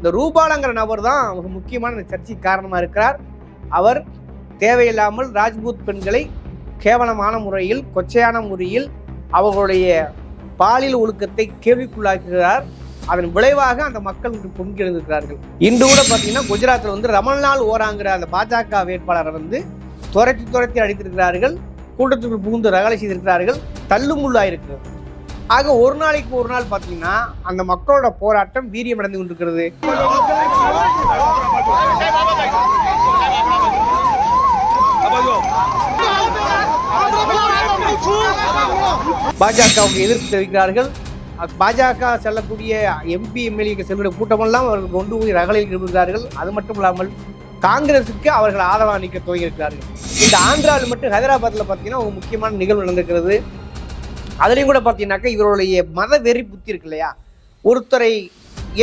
இந்த ரூபாலங்கிற நபர் தான் ஒரு முக்கியமான இந்த சர்ச்சைக்கு காரணமாக இருக்கிறார். அவர் தேவையில்லாமல் ராஜ்பூத் பெண்களை கேவலமான முறையில் கொச்சையான முறையில் அவர்களுடைய பாலியல் ஒழுக்கத்தை கேள்விக்குள்ளாக்குகிறார். அதன் விளைவாக அந்த மக்கள் இன்று பொங்கி இன்று கூட பார்த்தீங்கன்னா குஜராத்தில் வந்து ரமல்நாள் ஓராங்கிற அந்த பாஜக வேட்பாளரை வந்து துரத்தி துரத்தி அடித்திருக்கிறார்கள். கூட்டத்துக்குள் புகுந்து ரகலை செய்திருக்கிறார்கள். தள்ளுமுள்ளாயிருக்கிறது ஆக ஒரு நாளைக்கு ஒரு நாள் பார்த்தீங்கன்னா அந்த மக்களோட போராட்டம் வீரியம் அடைந்து கொண்டிருக்கிறது பாஜகவுக்கு எதிர்ப்பு தெரிவிக்கிறார்கள். பாஜக செல்லக்கூடிய எம்பி எம்எல்ஏக்கு செல்லுடைய கூட்டமெல்லாம் அவர்கள் கொண்டு போய் ரகலையில் இருக்கிறார்கள் அது மட்டும் இல்லாமல் காங்கிரசுக்கு அவர்கள் ஆதரவாக நிற்க துவங்கியிருக்கிறார்கள். இந்த ஆந்திராவில் மட்டும் ஹைதராபாத்தில் பார்த்தீங்கன்னா ஒரு முக்கியமான நிகழ்வு நடந்திருக்கிறது. அதுலேயும் கூட பார்த்தீங்கன்னாக்கா இவருடைய மத வெறி புத்தி இருக்கு இல்லையா? ஒருத்தரை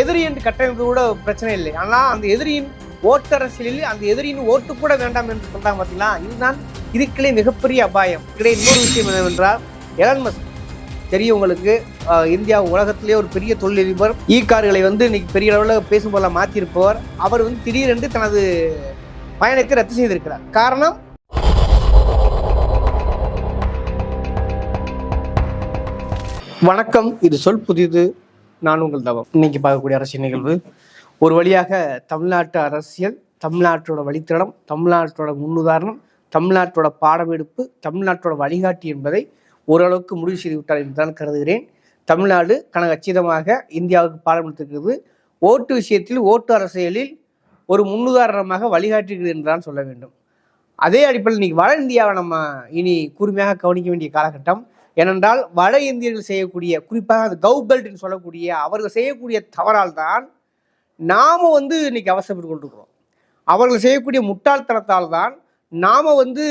எதிரி என்று கட்டமைப்பு கூட பிரச்சனை இல்லை. ஆனால் அந்த எதிரியின் ஓட்டரசியலில் அந்த எதிரியின் ஓட்டு கூட வேண்டாம் என்று சொல்கிறாங்க பார்த்தீங்களா இதுதான் இதுக்களே மிகப்பெரிய அபாயம். இதே இன்னொரு விஷயம் என்னவென்றால் எலன் மஸ்க். தெரியும் உங்களுக்கு இந்தியா உலகத்திலே ஒரு பெரிய தொழிலதிபர். இ கார்களை வந்து இன்னைக்கு பெரிய அளவில் பேசும் போல மாற்றிருப்பவர் அவர் வந்து திடீரென்று தனது பயணத்தை ரத்து செய்திருக்கிறார். காரணம் வணக்கம். இது சொல் புதிது. நான் உங்கள் தவம். இன்னைக்கு பார்க்கக்கூடிய அரசியல் நிகழ்வு. ஒரு வழியாக தமிழ்நாட்டு அரசியல் தமிழ்நாட்டோட வழித்தடம் தமிழ்நாட்டோட முன்னுதாரணம் தமிழ்நாட்டோட பாடமெடுப்பு தமிழ்நாட்டோட வழிகாட்டி என்பதை ஓரளவுக்கு முடிவு செய்துவிட்டார் என்று தான் கருதுகிறேன். தமிழ்நாடு கனக அச்சிதமாக இந்தியாவுக்கு பாடம் எடுத்திருக்கிறது. ஓட்டு விஷயத்தில் ஓட்டு அரசியலில் ஒரு முன்னுதாரணமாக வழிகாட்டுகிறது என்று தான் சொல்ல வேண்டும். அதே அடிப்படையில் இன்னைக்கு வட இந்தியாவை நம்ம இனி கூர்மையாக கவனிக்க வேண்டிய காலகட்டம். ஏனென்றால் வட இந்தியர்கள் செய்யக்கூடிய குறிப்பாக அது கவு சொல்லக்கூடிய அவர்கள் செய்யக்கூடிய தவறால் தான் நாம் வந்து இன்னைக்கு அவசரப்பட்டு கொண்டிருக்கிறோம். அவர்கள் செய்யக்கூடிய முட்டாள்தனத்தால் தான் நாம் வந்து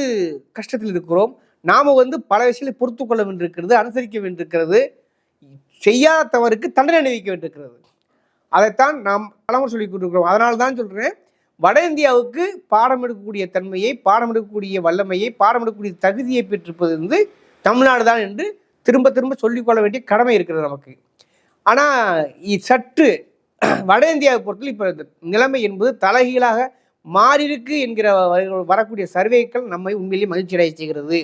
கஷ்டத்தில் இருக்கிறோம். நாம் வந்து பல விஷயங்களை பொறுத்து கொள்ள வேண்டியிருக்கிறது அனுசரிக்க வேண்டியிருக்கிறது செய்யாத தவறுக்கு தண்டனை அணிவிக்க வேண்டியிருக்கிறது. அதைத்தான் நாம் பலமுறை சொல்லி கொண்டிருக்கிறோம். அதனால தான் சொல்கிறேன் வட இந்தியாவுக்கு பாடம் எடுக்கக்கூடிய தன்மையை பாடம் எடுக்கக்கூடிய வல்லமையை பாடம் எடுக்கக்கூடிய தகுதியை பெற்றிருப்பது வந்து தமிழ்நாடு தான் என்று திரும்ப திரும்ப சொல்லிக்கொள்ள வேண்டிய கடமை இருக்கிறது நமக்கு. ஆனால் சற்று வட இந்தியாவை பொறுத்தவரை இப்போ நிலைமை என்பது தலைகீழாக மாறியிருக்கு என்கிற வ- வரக்கூடிய சர்வேக்கள் நம்மை உண்மையிலேயே மகிழ்ச்சி அடைய செய்கிறது.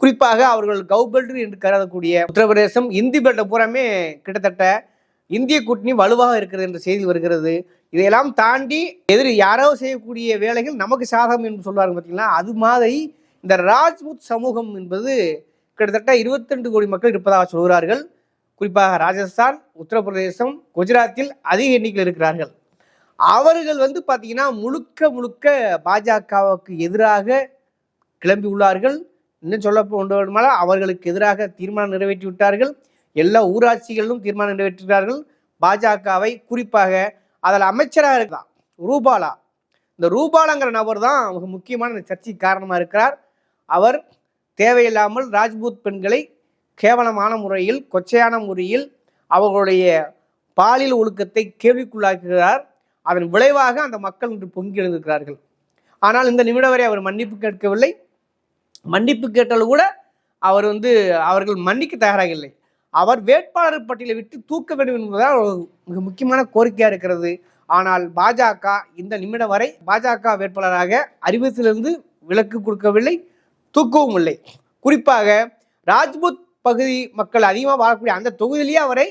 குறிப்பாக அவர்கள் கவுபெல்ட் என்று கருதக்கூடிய உத்தரப்பிரதேசம் இந்தி பெல்ட்டை பூராமே கிட்டத்தட்ட இந்திய கூட்டணி வலுவாக இருக்கிறது என்ற செய்தி வருகிறது. இதையெல்லாம் தாண்டி எதிர் யாரோ செய்யக்கூடிய வேலைகள் நமக்கு சாதகம் என்று சொல்வார்கள் பார்த்தீங்களா அது மாதிரி இந்த ராஜ்புத் சமூகம் என்பது கிட்டத்தட்ட 22 கோடி மக்கள் இருப்பதாக சொல்கிறார்கள். குறிப்பாக ராஜஸ்தான் உத்தரப்பிரதேசம் குஜராத்தில் அதிக எண்ணிக்கையில் இருக்கிறார்கள். அவர்கள் வந்து பார்த்தீங்கன்னா முழுக்க முழுக்க பாஜகவுக்கு எதிராக கிளம்பி உள்ளார்கள். இன்னும் சொல்ல வேண்டுமானால் அவர்களுக்கு எதிராக தீர்மானம் நிறைவேற்றி விட்டார்கள். எல்லா ஊராட்சிகளிலும் தீர்மானம் நிறைவேற்றுகிறார்கள் பாஜகவை குறிப்பாக அதில் அமைச்சராக இருக்கலாம் ரூபாலா. இந்த ரூபாலாங்கிற நபர் தான் மிக முக்கியமான சர்ச்சைக்கு காரணமாக இருக்கிறார். அவர் தேவையில்லாமல் ராஜ்பூத் பெண்களை கேவலமான முறையில் கொச்சையான முறையில் அவர்களுடைய பாலியல் ஒழுக்கத்தை கேள்விக்குள்ளாக்குகிறார். அதன் விளைவாக அந்த மக்கள் இன்று பொங்கி எழுந்திருக்கிறார்கள். ஆனால் இந்த நிமிடம் வரை அவர் மன்னிப்பு கேட்கவில்லை. மன்னிப்பு கேட்டாலும் கூட அவர் வந்து அவர்கள் மன்னிக்க தயாராக இல்லை அவர் வேட்பாளர் பட்டியலை விட்டு தூக்க வேண்டும் என்பதால் ஒரு மிக முக்கியமான கோரிக்கையாக இருக்கிறது. ஆனால் பாஜக இந்த நிமிடம் வரை பாஜக வேட்பாளராக அறிவித்திலிருந்து விலக்கு கொடுக்கவில்லை. தூக்கவும் இல்லை. குறிப்பாக ராஜ்புத் பகுதி மக்கள் அதிகமாக வாழக்கூடிய அந்த தொகுதியிலேயே அவரை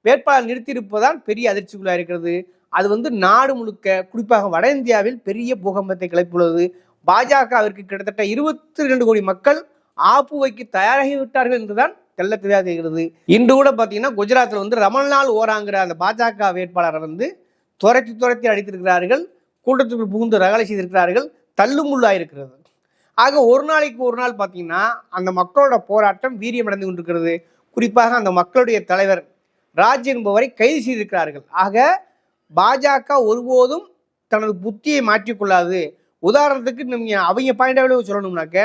வேட்பாளர் நிறுத்தியிருப்பதால் பெரிய அதிர்ச்சிக்குள்ளாக இருக்கிறது. அது வந்து நாடு முழுக்க குறிப்பாக வட இந்தியாவில் பெரிய பூகம்பத்தை கிளப்பியுள்ளது. பாஜகவிற்கு கிட்டத்தட்ட இருபத்தி ரெண்டு கோடி மக்கள் ஆப்பு வைக்க தயாராகி விட்டார்கள் என்றுதான் தெள்ள தெளிவாக தெரிகிறது இன்று கூட பார்த்தீங்கன்னா குஜராத்தில் வந்து ரமல்நாள் ஓராங்கிற அந்த பாஜக வேட்பாளரை வந்து துரத்தி துரத்தி அடித்திருக்கிறார்கள். கூட்டத்துக்குள் புகுந்து ரகலை செய்திருக்கிறார்கள். தள்ளுமுள்ளாயிருக்கிறது. ஆக ஒரு நாளைக்கு ஒரு நாள் பார்த்தீங்கன்னா அந்த மக்களோட போராட்டம் வீரியம் அடைந்து கொண்டிருக்கிறது. குறிப்பாக அந்த மக்களுடைய தலைவர் ராஜ் என்பவரை கைது செய்திருக்கிறார்கள். ஆக பாஜக ஒருபோதும் தனது புத்தியை மாற்றிக்கொள்ளாது. உதாரணத்துக்கு நீங்க அவங்க பாயிண்ட் ஆஃப் சொல்லணும்னாக்க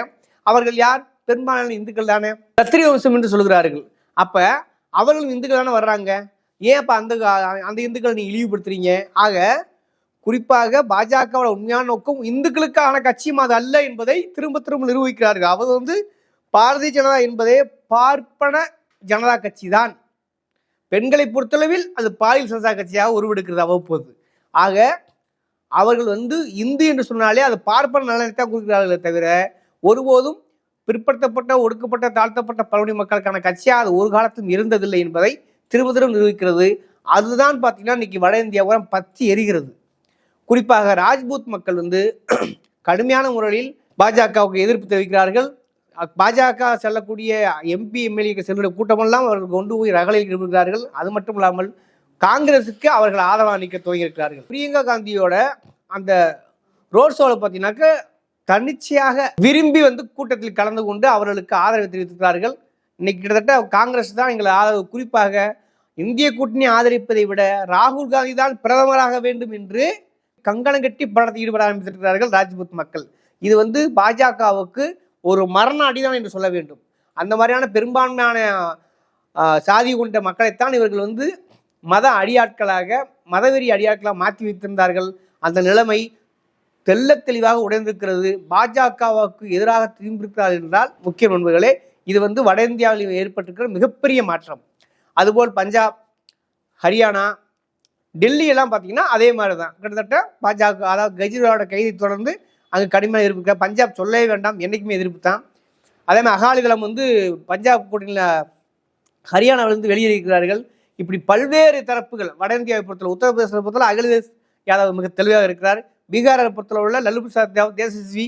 அவர்கள் யார்? பெரும்பாலான இந்துக்கள் தானே. கத்திரிய வம்சம் என்று சொல்கிறார்கள். அப்ப அவர்களும் இந்துக்கள் தானே வர்றாங்க. ஏன் அப்ப அந்த அந்த இந்துக்களை நீங்கள் இழிவுபடுத்துறீங்க? ஆக குறிப்பாக பாஜகவோட உண்மையான நோக்கம் இந்துக்களுக்கான கட்சியும் அது அல்ல என்பதை திரும்ப திரும்ப நிரூபிக்கிறார்கள். அவர் வந்து பாரதிய ஜனதா என்பதே பார்ப்பன ஜனதா கட்சி தான் பெண்களை பொறுத்தளவில் அது பாலியல் சனதா கட்சியாக உருவெடுக்கிறது அவ்வப்போது. ஆக அவர்கள் வந்து இந்து என்று சொன்னாலே அது பார்ப்பன நலனைத்தான் குறிக்கிறார்களே தவிர ஒருபோதும் பிற்படுத்தப்பட்ட ஒடுக்கப்பட்ட தாழ்த்தப்பட்ட பழங்குடி மக்களுக்கான கட்சியாக அது ஒரு காலத்திலும் இருந்ததில்லை என்பதை திரும்ப திரும்ப நிரூபிக்கிறது. அதுதான் பார்த்தீங்கன்னா இன்னைக்கு வட இந்தியாவுடன் பற்றி எரிகிறது. குறிப்பாக ராஜ்பூத் மக்கள் வந்து கடுமையான முறையில் பாஜகவுக்கு எதிர்ப்பு தெரிவிக்கிறார்கள். பாஜக செல்லக்கூடிய எம்பி எம்எல்ஏக்கு செல்லுடைய கூட்டமெல்லாம் அவர்கள் கொண்டு போய் ரகலையில் இருக்கிறார்கள் அது மட்டும் இல்லாமல் காங்கிரஸுக்கு அவர்கள் ஆதரவாக நிற்க துவங்கியிருக்கிறார்கள். பிரியங்கா காந்தியோட அந்த ரோட் ஷோவில் பார்த்தீங்கன்னாக்க தன்னிச்சையாக விரும்பி வந்து கூட்டத்தில் கலந்து கொண்டு அவர்களுக்கு ஆதரவு தெரிவித்திருக்கிறார்கள். இன்னைக்கு கிட்டத்தட்ட காங்கிரஸ் தான் எங்களை ஆதரவு குறிப்பாக இந்திய கூட்டணி ஆதரிப்பதை விட ராகுல் காந்தி தான் பிரதமராக வேண்டும் என்று கங்கணம் கட்டி போராட்டத்தில் ஈடுபட ஆரம்பித்திருக்கிறார்கள் ராஜ்புத் மக்கள். இது வந்து பாஜகவுக்கு ஒரு மரண அடிதான் என்று சொல்ல வேண்டும். அந்த மாதிரியான பெரும்பான்மையான சாதி கொண்ட மக்களைத்தான் இவர்கள் வந்து மத அடியாட்களாக மதவெறி அடியாட்களாக மாற்றி வைத்திருந்தார்கள். அந்த நிலைமை தெல்ல தெளிவாக உடைந்திருக்கிறது. பாஜகவுக்கு எதிராக திரும்பியிருக்கிறார்கள் என்றால் முக்கிய நண்பர்களே இது வந்து வட இந்தியாவில் ஏற்பட்டிருக்கிற மிகப்பெரிய மாற்றம். அதுபோல் பஞ்சாப் ஹரியானா டெல்லியெல்லாம் பார்த்தீங்கன்னா அதே மாதிரி தான் கிட்டத்தட்ட பாஜக அதாவது கெஜ்ரிவாலோட கைதை தொடர்ந்து அங்கே கடுமையாக எதிர்ப்பு பஞ்சாப் சொல்லவே வேண்டாம் என்றைக்குமே எதிர்ப்பு தான். அதே மாதிரி அகாலிதளம் வந்து பஞ்சாப் கூட்டணியில் ஹரியானாவிலிருந்து வெளியேறியிருக்கிறார்கள். இப்படி பல்வேறு தரப்புகள் வட இந்தியாவை பொறுத்தவரை உத்தரப்பிரதேசத்தை பொறுத்தவரை அகிலேஷ் யாதவ் மிக தெளிவாக இருக்கிறார். பீகாரை பொறுத்தவரை உள்ள லல்லு பிரசாத் யாதவ் தேசஸ்வி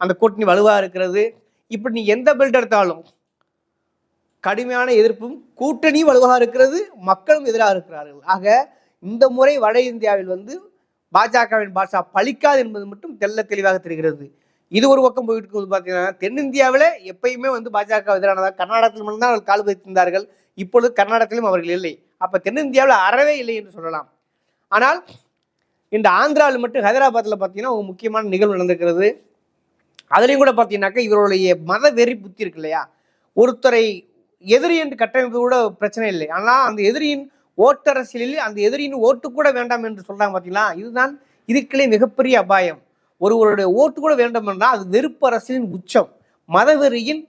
அந்த கூட்டணி வலுவாக இருக்கிறது. இப்படி நீ எந்த பெல்ட் எடுத்தாலும் கடுமையான எதிர்ப்பும் கூட்டணி வலுவாக இருக்கிறது மக்களும் எதிராக இருக்கிறார்கள். ஆக இந்த முறை வட இந்தியாவில் வந்து பாஜகவின் பாஷா பலிக்காது என்பது மட்டும் தெல்ல தெளிவாக தெரிகிறது. இது ஒரு பக்கம் போயிட்டு இருக்கும் பார்த்தீங்கன்னா தென்னிந்தியாவில் எப்பயுமே வந்து பாஜக எதிரானதாக கர்நாடகத்தில் மட்டும்தான் அவர்கள் கால் வைத்திருந்தார்கள் இப்பொழுது கர்நாடகத்திலும் அவர்கள் இல்லை. அப்போ தென்னிந்தியாவில் அறவே இல்லை என்று சொல்லலாம். ஆனால் இந்த ஆந்திராவில் மட்டும் ஹைதராபாத்தில் பார்த்தீங்கன்னா ஒரு முக்கியமான நிகழ்வு நடந்திருக்கிறது. அதுலேயும் கூட பார்த்தீங்கன்னாக்கா இவருடைய மத வெறி புத்தி இருக்கு இல்லையா? ஒருத்தரை எதிரி என்று கட்டமைப்பு கூட பிரச்சனை இல்லை. ஆனால் அந்த எதிரியின் ஓட்டரசியலில் அந்த எதிரியின் ஓட்டு கூட வேண்டாம் என்று சொல்றாங்க பார்த்தீங்களா இதுதான் இதுக்களே மிகப்பெரிய அபாயம். ஒருவருடைய ஓட்டு கூட வேண்டும் என்றால் அது வெறுப்பு அரசியலின் உச்சம். மதவெறியின்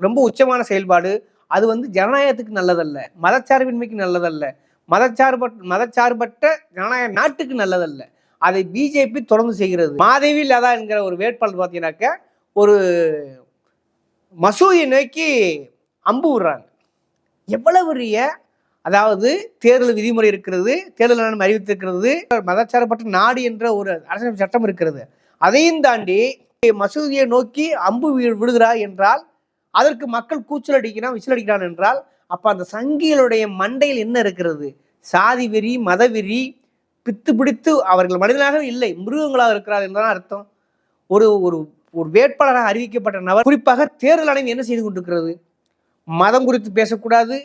ரொம்ப உச்சமான செயல்பாடு. அது வந்து ஜனநாயகத்துக்கு நல்லதல்ல. மதச்சார்பின்மைக்கு நல்லதல்ல. மதச்சார்பற்ற மதச்சார்பற்ற ஜனநாயக நாட்டுக்கு நல்லதல்ல. அதை பிஜேபி தொடர்ந்து செய்கிறது. மாதேவி லதா என்கிற ஒரு வேட்பாளர் பார்த்தீங்கன்னாக்க ஒரு மசூதியை நோக்கி அம்பு விடுறாங்க. எவ்வளவு பெரிய அதாவது தேர்தல் விதிமுறை இருக்கிறது தேர்தல் ஆணையம் அறிவித்திருக்கிறது மதச்சாரப்பட்ட நாடு என்ற ஒரு அரசியல் சட்டம் இருக்கிறது. அதையும் தாண்டி மசூதியை நோக்கி அம்பு வி- விடுகிறார் என்றால் அதற்கு மக்கள் கூச்சல் அடிக்கிறான் விசில் அடிக்கிறான் என்றால் அப்போ அந்த சங்கிகளுடைய மண்டையில் என்ன இருக்கிறது? சாதி வெறி மதவெறி பித்து பிடித்து அவர்கள் மனிதனாக இல்லை மிருகங்களாக இருக்கிறார் என்றுதான் அர்த்தம்? ஒரு ஒரு ஒரு வேட்பாளராக அறிவிக்கப்பட்ட நபர் குறிப்பாக தேர்தல் ஆணையம் என்ன செய்து கொண்டிருக்கிறது? மதம் குறித்து பேசக்கூடாது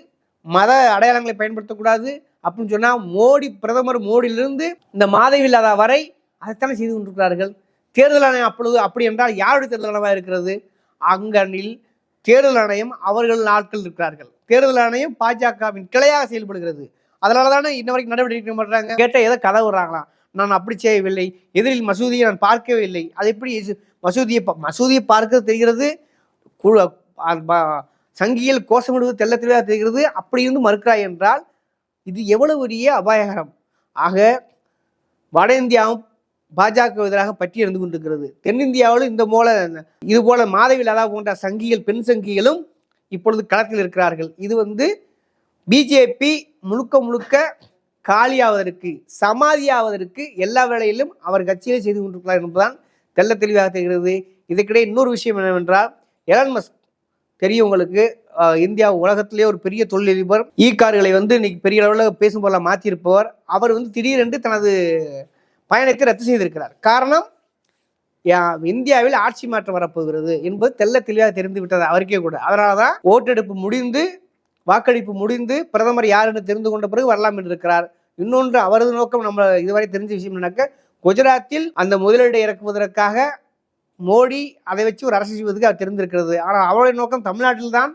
மத அடையாளங்களை பயன்படுத்தக்கூடாது அப்படின்னு சொன்னால் மோடி பிரதமர் மோடியிலிருந்து இந்த மாதவில்லாதா வரை அதைத்தானே செய்து கொண்டிருக்கிறார்கள். தேர்தல் ஆணையம் அப்பொழுது அப்படி என்றால் யாருடைய தேர்தல் ஆணையமாக இருக்கிறது? அங்கனில் தேர்தல் ஆணையம் அவர்கள் நாட்கள் இருக்கிறார்கள். தேர்தல் ஆணையம் பாஜகவின் கிளையாக செயல்படுகிறது. அதனால தானே இன்ன வரைக்கும் நடவடிக்கை பண்றாங்க கேட்டால் ஏதோ கதை விடுறாங்களாம். நான் அப்படி செய்யவில்லை. எதிரில் மசூதியை நான் பார்க்கவே இல்லை. அது எப்படி மசூதியை மசூதியை பார்க்க தெரிகிறது? கு- சங்கியில் கோஷமிடுவது தெல்ல தெளிவாக தெரிகிறது. அப்படி இருந்து மறுக்கிறாய் என்றால் இது எவ்வளவு பெரிய அபாயகரம். ஆக வட இந்தியாவும் பாஜக எதிராக பற்றி இருந்து கொண்டிருக்கிறது. தென்னிந்தியாவிலும் இந்த போல இது போல மாதவிலாதா போன்ற சங்கிகள் பெண் சங்கிகளும் இப்பொழுது களத்தில் இருக்கிறார்கள். இது வந்து பிஜேபி முழுக்க முழுக்க காலியாவதற்கு சமாதியாவதற்கு எல்லா வேளையிலும் அவர் கட்சியிலே செய்து கொண்டிருக்கிறார் என்பதுதான் தெள்ள தெளிவாக தெரிகிறது. இதற்கிடையே இன்னொரு விஷயம் என்னவென்றால் எலன் மஸ்க் தெரியவங்களுக்கு இந்தியா உலகத்திலே ஒரு பெரிய தொழிலதிபர். இ கார்களை வந்து இன்னைக்கு பெரிய அளவில் பேசும் போல மாற்றியிருப்பவர் அவர் வந்து திடீரென்று தனது பயணத்தை ரத்து செய்திருக்கிறார். காரணம் யா- இந்தியாவில் ஆட்சி மாற்றம் வரப்போகிறது என்பது தெள்ள தெளிவாக தெரிந்து விட்டது அவருக்கே கூட. அதனால தான் ஓட்டெடுப்பு முடிந்து வாக்களிப்பு முடிந்து பிரதமர் யார் என்று தெரிந்து கொண்ட பிறகு வரலாம் என்று இருக்கிறார். இன்னொன்று அவரது நோக்கம் நம்ம இதுவரை தெரிஞ்ச விஷயம் என்னக்க குஜராத்தில் அந்த முதலீடை இறக்குவதற்காக மோடி அதை வச்சு ஒரு அரசு செய்வதற்கு அவர் தெரிந்திருக்கிறது. ஆனால் அவருடைய நோக்கம் தமிழ்நாட்டில் தான்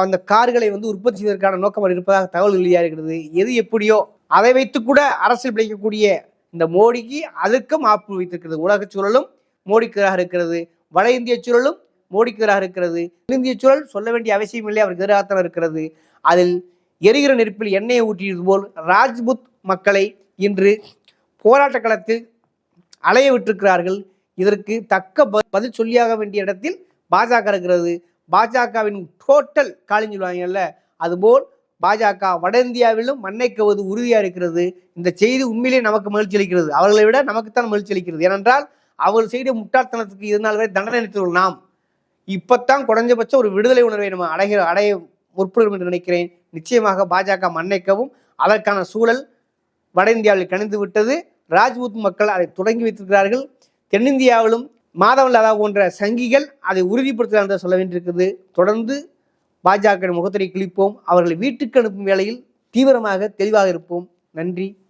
அந்த கார்களை வந்து உற்பத்தி செய்வதற்கான நோக்கம் அவர் இருப்பதாக தகவல் இருக்கிறது எது எப்படியோ அதை வைத்து கூட அரசியல் பிழைக்கக்கூடிய இந்த மோடிக்கு அதற்கும் ஆப்பு வைத்திருக்கிறது. உலக சூழலும் மோடிக்கு எதிராக இருக்கிறது. வட இந்திய சூழலும் மோடிக்கு எதிராக இருக்கிறது. இந்திய சூழல் சொல்ல வேண்டிய அவசியம் இல்லை அவருக்கு எதிராகத்தான் இருக்கிறது. அதில் எரிகிற நெருப்பில் எண்ணெயை ஊற்றியது போல் ராஜ்புத் மக்களை இன்று போராட்ட களத்தில் அலைய விட்டிருக்கிறார்கள். இதற்கு தக்க பதில் சொல்லியாக வேண்டிய இடத்தில் பாஜக இருக்கிறது. பாஜகவின் டோட்டல் காலிஞ்சு சொல்லுவாங்கல்ல அதுபோல் பாஜக வட இந்தியாவிலும் மண்ணை கவது இருக்கிறது. இந்த செய்தி உண்மையிலே நமக்கு மகிழ்ச்சி அளிக்கிறது. அவர்களை விட நமக்குத்தான் மகிழ்ச்சி அளிக்கிறது. ஏனென்றால் அவர்கள் செய்த முட்டாள்தனத்துக்கு இதனால் வரை தண்டனை அளித்துள்ள நாம். இப்பத்தான் குறைஞ்சபட்சம் ஒரு விடுதலை உணர்வை நம்ம அடைய அடைய முற்படும் என்று நினைக்கிறேன். நிச்சயமாக பாஜக மன்னைக்கவும் அதற்கான சூழல் வட இந்தியாவில் கணிந்து விட்டது ராஜ்பூத் மக்கள் அதை தொடங்கி வைத்திருக்கிறார்கள். தென்னிந்தியாவிலும் மாதவன் லதா போன்ற சங்கிகள் அதை உறுதிப்படுத்தலாம் என்று சொல்ல வேண்டியிருக்கிறது. தொடர்ந்து பாஜக முகத்திரை கிழிப்போம். அவர்களை வீட்டுக்கு அனுப்பும் வேளையில் தீவிரமாக தெளிவாக இருப்போம். நன்றி.